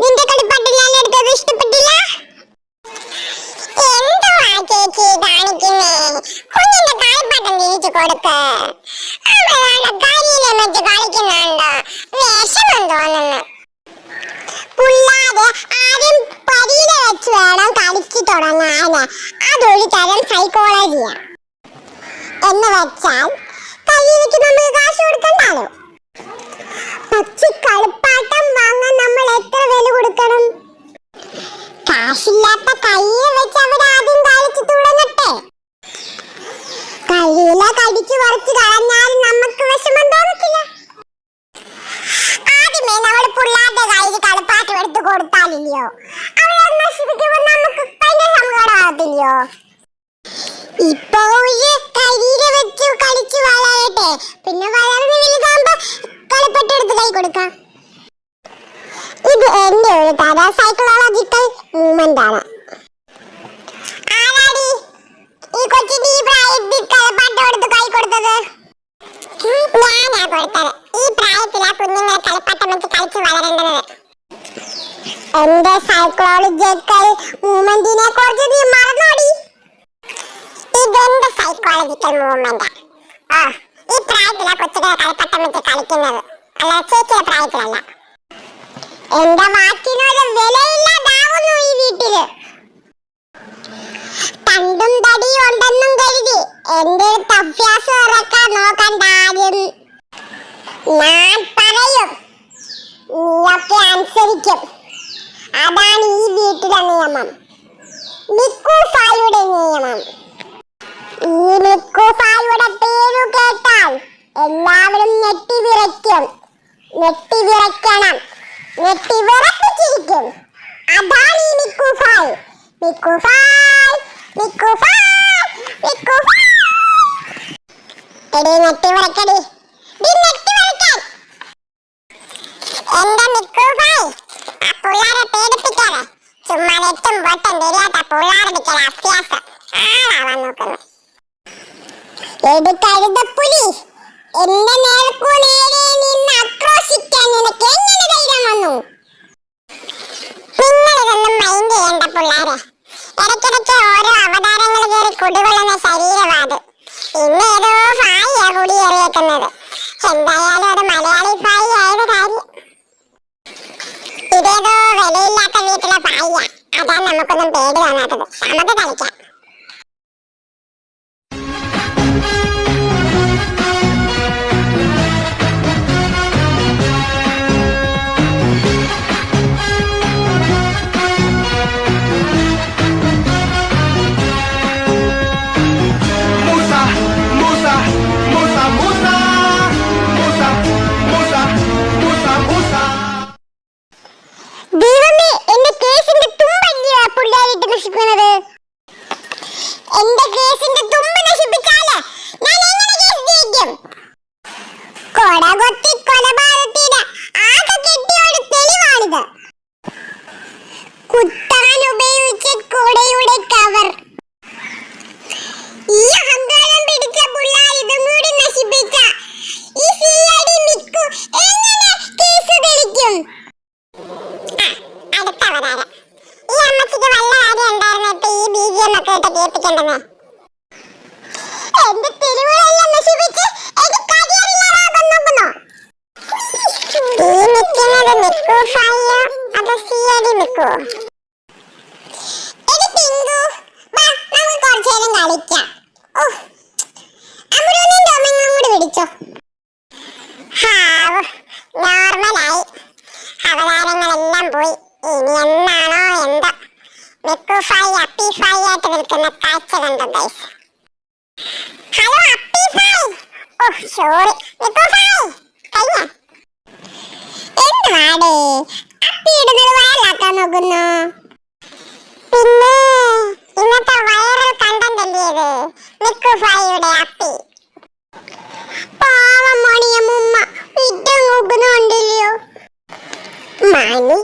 നിന്റെ കളിപ്പാട്ടെല്ലാം എടുത്തത് ഇഷ്ടപ്പെട്ടില്ല. എന്തുവാ ചേച്ചി കാണിക്കുന്നേ? കുഞ്ഞിന്റെ കളിപ്പാട്ടം തിരിച്ചു കൊടുക്ക. അവരാണ് കരിയിലെ വെച്ച് കളിക്കുന്നുണ്ടോ? വിഷമം ആദ്യം പരിയിലെ വെച്ച് വേണം കളിച്ചു അതൊരു തരം സൈക്കോളജിയാ എന്ന് വെച്ചാൽ കയ്യിലേക്ക് നമുക്ക് കാശ് കൊടുക്കണ്ടാലോ? പക്ഷെ കളിപ്പാട്ടം വാങ്ങാൻ നമ്മൾ എത്ര വില കൊടുക്കണം? കാശില്ലാത്ത കയ്യെ വെച്ച് അവർ ആദ്യം കളിച്ചു തുടങ്ങട്ടെ. കയ്യില കടിച്ചു പറിച്ചു കളഞ്ഞാൽ നമുക്ക് വിഷമം തോന്നത്തില്ല. ആദ്യമേ നമ്മൾ പിള്ളേരുടെ കയ്യിൽ കളിപ്പാട്ടം എടുത്തു കൊടുത്താലില്ലയോ? അവരെ നശിപ്പിക്കുമ്പോൾ നമുക്ക് ഭയങ്കര സങ്കടമാകത്തില്ലയോ? ഇപ്പോ കയ്യിൽ വെച്ച് കളിച്ച് വളരട്ടെ പിന്നെ വളർന്ന് വലുതാകുമ്പോ കളിപ്പെട്ടെടുത്ത് കൈ കൊടുക്കാം. ഇത് എന്റെ ഒരു തര സൈക്കോളജിക്കൽ മൂവ്മെന്റ് ആണ്. ഈ പ്രായത്തിൽ കൈ ഞാനാ ഈ സൈക്കോളജിക്കൽ മൂവ്മെന്റിനെ നീ ഇതെന്റെ സൈക്കോളജിക്കൽ മൂവ്മെന്റ് പ്രായത്തിലാ കൊച്ചുകൾ കളിപ്പട്ടം വെച്ച് കളിക്കുന്നത്. അല്ല ചേച്ചിയുടെ പ്രായത്തിലല്ല. എന്റെ വാക്കിനൊരു വിലയില്ലാതാവുന്നു ഈ വീട്ടിൽ. തണ്ടും തടിയും ഉണ്ടെന്നും കരുതി എന്റെ അഭ്യാസം ഇറക്കാൻ നോക്കണ്ട ആദ്യം ഞാൻ പറയും നീയൊക്കെ അനുസരിക്കും. അതാണ് ഈ വീട്ടിലെ നിയമം. മിക്കുഫായുടെ നിയമം എല്ലാവരും ഞെട്ടി വിറയ്ക്കും. ഞെട്ടി വിറയ്ക്കണം. ഞെട്ടി വിറപ്പിച്ചിരിക്കും. അതാണ് ഈ മിക്കുഫായ്. മിക്കുഫായ് മിക്കുഫായ് മിക്കുഫായ്. എടി ഞെട്ടി വിറക്കടി ഡി ഞെട്ടി വിറക്കാൻ എന്റെ മിക്കുഫായ് ആ പുള്ളാരെ പേടിപ്പിക്കാതെ ചുമ്മാ നെറ്റും പൊട്ടും തിരിയാത്ത പിള്ളേരെടുക്കല അഭ്യാസം ആളാവാൻ നോക്കുന്നു. എടി കഴുതപ്പുലി. എന്റെ നേർക്കു നേരെ നിന്ന് ആക്രോശിക്കാൻ നിനക്ക് ധൈര്യം വന്നു? നിങ്ങളിതൊന്നും മൈൻഡ് ചെയ്യണ്ട പിള്ളേരെ. ഇടയ്ക്കിടയ്ക്ക് ഓരോ അവതാരങ്ങൾ കയറി കുടികൊള്ളുന്ന ശരീരവാത് ഇന്ന് ഏതോ ഫായിയാ കുടിയേറിയേക്കുന്നത് എന്തായാലും അത് മലയാളി ഫായി ആയത് കാര്യം. ഇതേതോ വിലയില്ലാത്ത വീട്ടിലെ ഫായിയാ അതാ നമുക്കൊന്നും പേടി തോന്നാത്തത് നമുക്ക് കളിക്കാം. കുത്താൻ ഉപയോഗിച്ച കുടയുടെ കവർ ഈ അഹങ്കാരം പിടിച്ച പിള്ളാർ ഇതും കൂടി നശിപ്പിച്ച ഈ സിഐഡി മിക്കു എങ്ങനെ കേസ് തെളിക്കും? അടുത്ത അവതാരം. ഈ അമ്മച്ചിക്ക് വല്ല കാര്യം ഉണ്ടായിരുന്നിട്ട് ഈ ബി ജി എം ഒക്കെ ഇട്ട് കേൾപ്പിക്കണ്ടെന്ന് എന്റെ തെരുവുകളെല്ലാം നശിപ്പിച്ച് എനിക്ക് കരിയറില്ലാതാകാൻ നോക്കുന്നു. ഈ നിൽക്കുന്നത് മിക്കു ഫായോ അതോ സിയടി മിക്കു? ബാ ഓ പോയി. ഇനി ഹലോ ഓ സോറി ഇടുന്നത് പിന്നെ? ഇന്നത്തെ വൈറൽ കണ്ടന്റ് അല്ലേ ഇത്? മിക്കുഫായിയുടെ അപ്പി. പാവം മണിയമ്മ ഇട്ടും നോക്കുന്നുണ്ടല്ലോ മണി